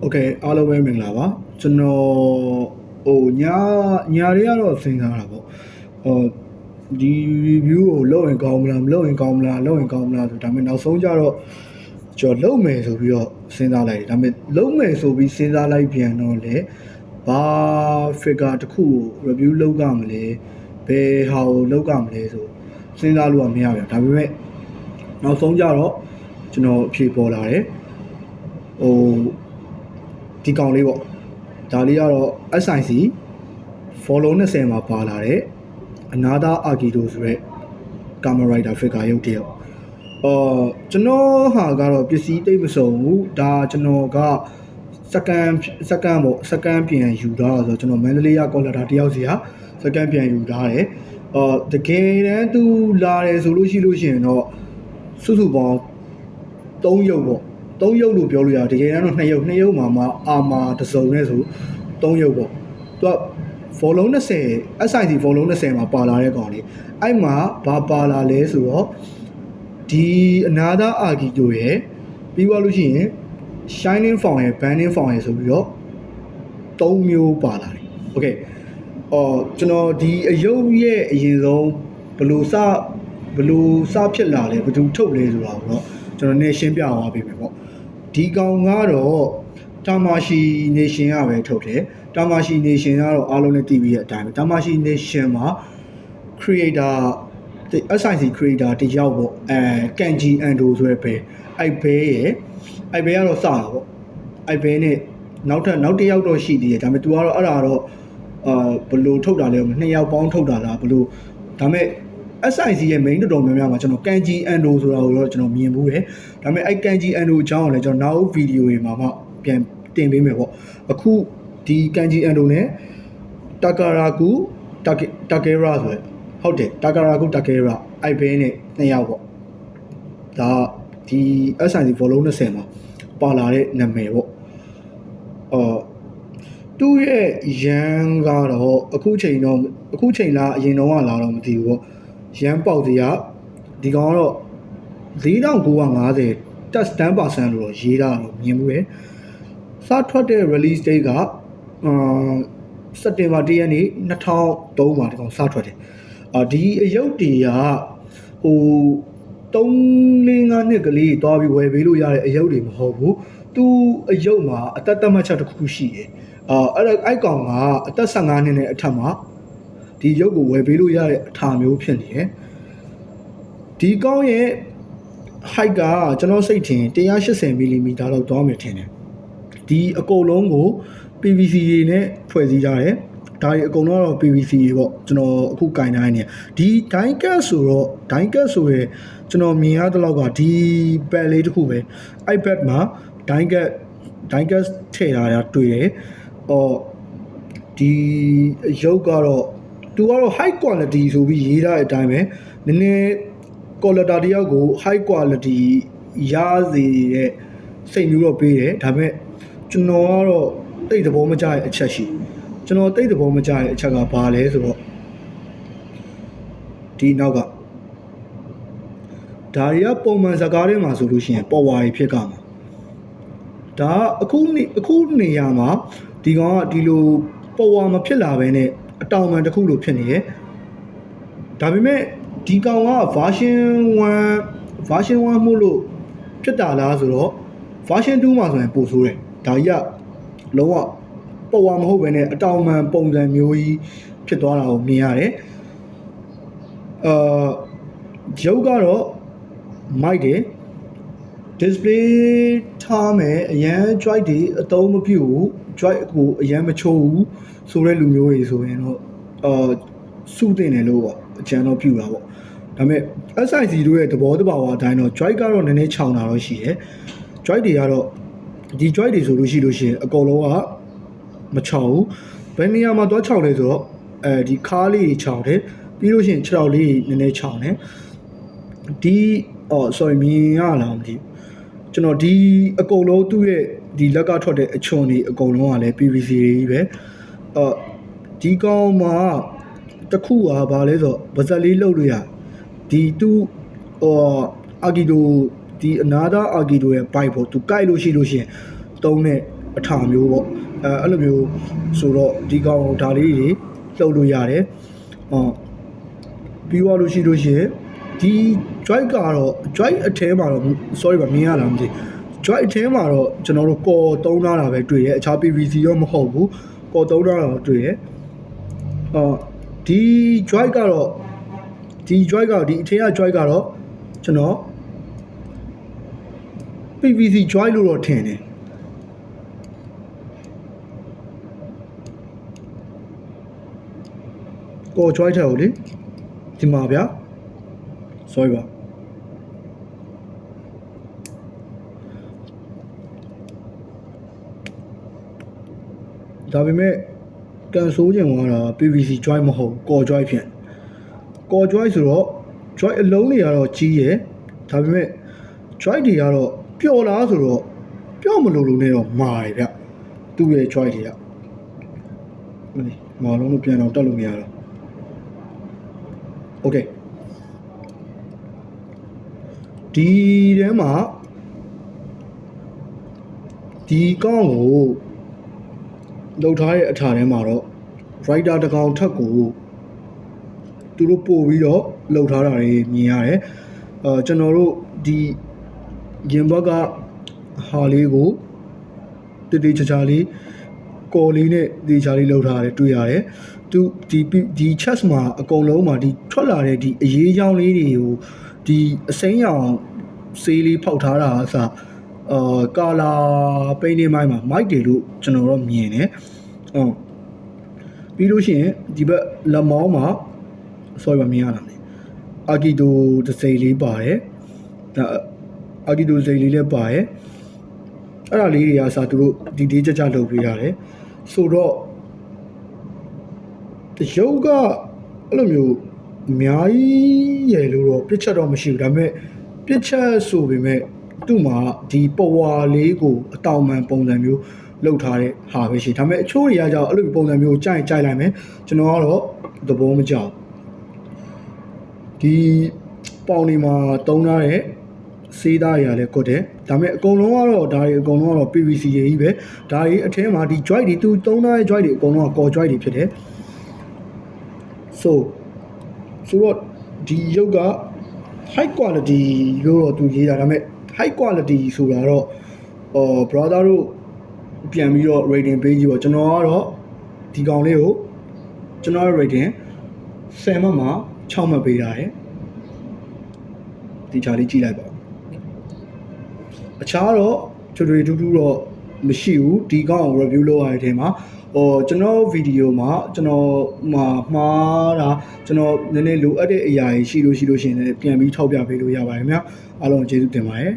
โอเคအားလုံးပဲမင်္ဂလာပါကျွန်တော်ဟိုညာညာတွေကတော့စဉ်းစားတာပေါ့ဟိုဒီ review ကိုလုပ်ရင်ကောင်းမလားမလုပ်ရင်ကောင်းမလားလုပ်ရင်ကောင်းမလားဆိုဒါပေမဲ့နောက်ဆုံးကျတော့ကျွန်တော်လုပ်မယ်ဆိုပြီးတော့စဉ်းစားလိုက်တယ်ဒါပေမဲ့လုပ်မယ်ဆိုပြီးစဉ်းစားလိုက်ပြန်တော့လေဘာ figure တစ်ခုကို review လုပ်ကြမလဲဘယ်ဟာကိုလုပ်ကြမလဲဆိုစဉ်းစားလို့ကမရဘူးဒါပေမဲ့နောက်ဆုံးကျတော့ကျွန်တော်အဖြေပေါ်လာတယ်ဟို ဒီကောင်လေးပေါ့ဒါလေးကတော့ SIC follow 20မှာပါလာတဲ့အနာသာအာဂီတိုဆိုရက်ကာမရိုက်တာ figure ရုပ်တရက်အော်ကျွန်တော်ဟာကတော့ပစ္စည်းတိတ်မစုံဘူးဒါကျွန်တော်ကစကန်စကန်ပေါ့စကန်ပြန်ယူထားတာဆိုတော့ကျွန်တော်မန္တလေးကကော်လာတာတယောက်စီဟာစကန်ပြန်ယူထားတယ်အော်တကယ်တမ်းသူလာတယ်ဆိုလို့ရှိလို့ရှိရင်တော့စုစုပေါင်း3ရုပ်ပေါ့ သုံးရုပ်လို့ပြောလို့ရတကယ်တမ်းတော့နှစ်ရုပ်နှစ်ရုပ်မှာမှအာမာတစုံနဲ့ဆိုသုံးရုပ်ပေါ့သူက volume 20 SIC volume 20မှာပါလာတဲ့ကောင်လေးအဲ့မှာဘာပါလာလဲဆိုတော့ဒီအနာသာအာဂီယိုရဲ့ပြီးသွားလို့ရှိရင် shining form ရယ် banning form ရယ်ဆိုပြီးတော့၃မျိုးပါလာတယ်။ Okay အော်ကျွန်တော်ဒီအယုတ်ရဲ့အရင်ဆုံးဘလို့စဘလို့စဖြစ်လာလဲဘသူထုတ်လဲဆိုတာကိုတော့ကျွန်တော်နေရှင်းပြအောင်ပါပေးမယ်ပေါ့။ ဒီကောင်ကတော့တာမာရှိ nation ကပဲထုတ်တယ်တာမာရှိ nation ကတော့အားလုံးလည်းသိပြီးတဲ့အတိုင်းပဲတာမာရှိ nation မှာ creator ဒီ SIC creator တယောက်ပေါ့အဲကန်ဂျီအန်ဒိုဆိုရယ်ပဲအိုက်ဘဲရဲ့အိုက်ဘဲကတော့စတာပေါ့အိုက်ဘဲနဲ့နောက်ထပ်နောက်တစ်ယောက်တော့ရှိသေးတယ်ဒါပေမဲ့ तू ကတော့အဲ့ဒါတော့အာဘယ်လိုထုတ်တာလဲနှစ်ယောက်ပေါင်းထုတ်တာလားဘယ်လိုဒါပေမဲ့ SIC ရဲ့ main တော်တော်များများမှာကျွန်တော်ကန်ဂျီအန်ဒိုဆိုတာကိုတော့ကျွန်တော်မြင်ဘူးတယ်ဒါပေမဲ့အဲ့ကန်ဂျီအန်ဒိုအကြောင်းကိုလည်းကျွန်တော်နောက်ဗီဒီယိုတွေမှာမှပြန်တင်ပေးမယ်ပေါ့အခုဒီကန်ဂျီအန်ဒိုနဲ့တာကာရာကူတာတာကေရာဆိုရယ်ဟုတ်တယ်တာကာရာကူတာကေရာအိုက်ဘဲနဲ့နှစ်ယောက်ပေါ့ဒါဒီ SIC follow 20မှာပါလာတဲ့နာမည်ပေါ့အော်သူ့ရဲ့ရန်ကတော့အခုချိန်တော့အခုချိန်လားအရင်တော့ကလာတော့မသိဘူးပေါ့ ရန်ပေါက်စရာဒီကောင်ကတော့4950 test 10%လို့တော့ရေးတာတော့မြင်မှုရယ်စထွက်တဲ့ release date ကအာစက်တင်ဘာ1ရက်နေ့2003မှာဒီကောင်စထွက်တယ်အာဒီအယုတ်တီကဟို3 5နှစ်ကလေးတွားပြီးဝယ်ပေးလို့ရတဲ့အယုတ်တွေမဟုတ်ဘူးသူအယုတ်မှာအသက်သက်မှတ်ချက်တစ်ခုခုရှိတယ်အာအဲ့ဒါအဲ့ကောင်ကအသက်15နှစ်နဲ့အထက်မှာ ဒီရုပ်ကိုဝယ်ပေးလို့ရတဲ့အထာမျိုးဖြစ်နေတယ်ဒီကောင်ရဲ့ height ကကျွန်တော်စိတ်ထင်180 mm လောက်သွားမယ်ထင်တယ်ဒီအကုန်လုံးကို PVC ရေနဲ့ဖွဲ့စည်းထားတယ်ဒါတွေအကုန်လုံးကတော့ PVC ရေပေါ့ကျွန်တော်အခုကင်တိုင်းနေဒီ die cut ဆိုတော့ die cut ဆိုရဲကျွန်တော်မြင်ရတဲ့လောက်ကဒီ pad လေးတစ်ခုပဲ iPad မှာ die cut die cut ထည့်ထားတာတွေ့တယ်အော်ဒီရုပ်ကတော့ သူကတော့ high quality ဆိုပြီးရေးထားတဲ့အတိုင်းပဲနည်းနည်း quality တယောက်ကို high quality ရစေတဲ့စိတ်မျိုးတော့ပေးတယ်ဒါပေမဲ့ကျွန်တော်ကတော့တိတ်သဘောမကျတဲ့အချက်ရှိကျွန်တော်တိတ်သဘောမကျတဲ့အချက်ကဘာလဲဆိုတော့ဒီနောက်ကဒါတွေကပုံမှန်စကားတွေမှာဆိုလို့ရှိရင်ပေါ်ဝါရီဖြစ်ကမှာဒါအခုနေအခုနေရာမှာဒီကောင်ကဒီလိုပေါ်ဝါမဖြစ်လာဘဲနဲ့ အတောင်မှန်တစ်ခုလိုဖြစ်နေတယ်ဒါပေမဲ့ဒီကောင်က version 1 version 1မှုလို့ဖြစ်တာလားဆိုတော့ version 2မှာဆိုရင်ပိုဆိုးတယ်ဒါကြီးကလုံးဝပေါ်ဝါမဟုတ်ဘဲနဲ့အတောင်မှန်ပုံစံမျိုးကြီးဖြစ်သွားတာကိုမြင်ရတယ်အာရုပ်ကတော့ mic တယ် display ထားမယ်အရန် joy တွေအသုံးမပြုဘူး joy ကိုအရန်မချိုးဘူးဆိုတဲ့လူမျိုးတွေဆိုရင်တော့အာစုတင်တယ်လို့ပေါ့အကြံတော့ပြုတာပေါ့ဒါပေမဲ့ SIC တို့ရဲ့သဘောတဘာဝအတိုင်းတော့ joy ကတော့နည်းနည်းခြောင်တာတော့ရှိတယ် joy တွေကတော့ဒီ joy တွေဆိုလို့ရှိလို့ရှိရင်အကုန်လုံးကမချောင်ဘူးဘယ်နေရာမှာသွားချောင်လဲဆိုတော့အဲဒီခါးလေးချောင်တယ်ပြီးလို့ရှိရင်ခြေထောက်လေးနည်းနည်းချောင်တယ်ဒီအော် sorry မြင်ရလားမသိဘူးကျွန်တော်ဒီအကုန်လုံးသူ့ရဲ့ ဒီလက်ကထွက်တဲ့အချွန်တွေအကုန်လုံးကလည်း PVC တွေကြီးပဲအော်ဒီကောင်မှာတစ်ခုကဘာလဲဆိုတော့ဗဇက်လေးလှုပ်လို့ရဒီသူဟိုအာဂီတိုဒီအနာသာအာဂီတိုရဲ့ bike ပေါ့သူကြိုက်လို့ရှိလို့ရှိရင်တုံးတဲ့အထာမျိုးပေါ့အဲအဲ့လိုမျိုးဆိုတော့ဒီကောင်ဒါလေးတွေလှုပ်လို့ရတယ်ဟောပြီးသွားလို့ရှိလို့ရှိရင်ဒီ joint ကတော့ joint အထဲမှာတော့ sorry ပါမြင်ရလားမသိ joint အထဲမှာတော့ကျွန်တော်တို့ကော်သုံးထားတာပဲတွေ့ရအခြား PVC တော့မဟုတ်ဘူးကော်သုံးထားတာတော့တွေ့ရအော်ဒီ joint ကတော့ဒီ joint ကဒီအထဲက joint ကတော့ကျွန်တော် PVC joint လို့တော့ထင်တယ်ကော် joint ထက်ကိုလေဒီမှာဗျာ sorry ပါ ဒါပေမဲ့ကန်ဆိုးကျင်သွားတာ PVC joint မဟုတ် core joint ဖြစ် core joint ဆိုတော့ joint အလုံးတွေကတော့ကြီးရယ်ဒါပေမဲ့ joint တွေကတော့ပျော်လားဆိုတော့ပျော့မလို့လို့နဲ့တော့မာတယ်ဗျသူ့ရဲ့ joint တွေကမလေးမာလုံးလို့ပြန်တော့တက်လို့မရတော့ okay ဒီထဲမှာဒီကောင်းကို လှုပ်ထားတဲ့အထာထဲမှာတော့ writer တစ်ကောင်ထက်ကိုသူတို့ပို့ပြီးတော့လှုပ်ထားတာတွေမြင်ရတယ်။အဲကျွန်တော်တို့ဒီရင်ဘက်ကဟာလေးကိုတိတိကျကျလေးကော်လေးနဲ့ဒီချာလေးလှုပ်ထားရတယ်တွေ့ရတယ်။သူဒီဒီ chest မှာအကုန်လုံးမှာဒီထွက်လာတဲ့ဒီအရေးချောင်းလေးတွေကိုဒီအစိမ်းရောင်ဆေးလေးဖောက်ထားတာအစား အာကာလာပိန်းနေမိုင်းမှာ mic တွေလို့ကျွန်တော်တော့မြင်တယ်။ဟုတ်ပြီးလို့ရှိရင်ဒီဘက်လက်မောင်းမှာ sorry မမြင်ရတာလေ။အာကီတိုဒစိလေးပါတယ်။ဒါအာကီတိုဒစိလေးလည်းပါတယ်။အဲ့ဒါလေးတွေအစားသူတို့ဒီဒီကြကြလုပ်ပေးရတယ်။ဆိုတော့တရုပ်ကအဲ့လိုမျိုးအများကြီးရယ်လို့တော့ပြစ်ချက်တော့မရှိဘူးဒါပေမဲ့ပြစ်ချက်ဆိုပေမဲ့ သူ့မှာဒီပဝါလေးကိုအတောင်မှန်ပုံစံမျိုးလောက်ထားတဲ့ဟာပဲရှိဒါပေမဲ့အချိုးတွေကကြောက်အဲ့လိုပုံစံမျိုးကြိုက်ကြိုက်လိုက်မယ်ကျွန်တော်ကတော့သဘောမကျဒီပေါင်ဒီမှာတုံးထားတဲ့စေးသားတွေကလည်းကွတ်တယ်ဒါပေမဲ့အကုန်လုံးကတော့ဒါတွေအကုန်လုံးကတော့ PVC တွေကြီးပဲဒါတွေအထဲမှာဒီ joint တွေသူတုံးထားတဲ့ joint တွေအကုန်လုံးက core joint တွေဖြစ်တယ် so ဆိုတော့ဒီရုပ်က high quality လို့တော့သူရေးတာဒါပေမဲ့ high quality ဆိုတာတော့အော် brother တို့ပြန်ပြီးတော့ rating ပေးကြည့်ပေါ့ကျွန်တော်ကတော့ဒီကောင်လေးကိုကျွန်တော်ရဲ့ rating 10မှတ်မှာ6မှတ်ပေးထားတယ်ဒီချာလေးကြည့်လိုက်ပါအခြားတော့ထွေထွေထူးထူးတော့မရှိဘူးဒီကောင်ကို review လုပ်ရတဲ့အချိန်မှာ ဟိုကျွန်တော်ဗီဒီယိုမှာကျွန်တော်မှာမှားတာကျွန်တော်နည်းနည်းလိုအပ်တဲ့အရာတွေရှိလို့ရှိလို့ရှိရင်လည်းပြန်ပြီးထောက်ပြပေးလို့ရပါတယ်ခင်ဗျာအားလုံးကျေးဇူးတင်ပါတယ်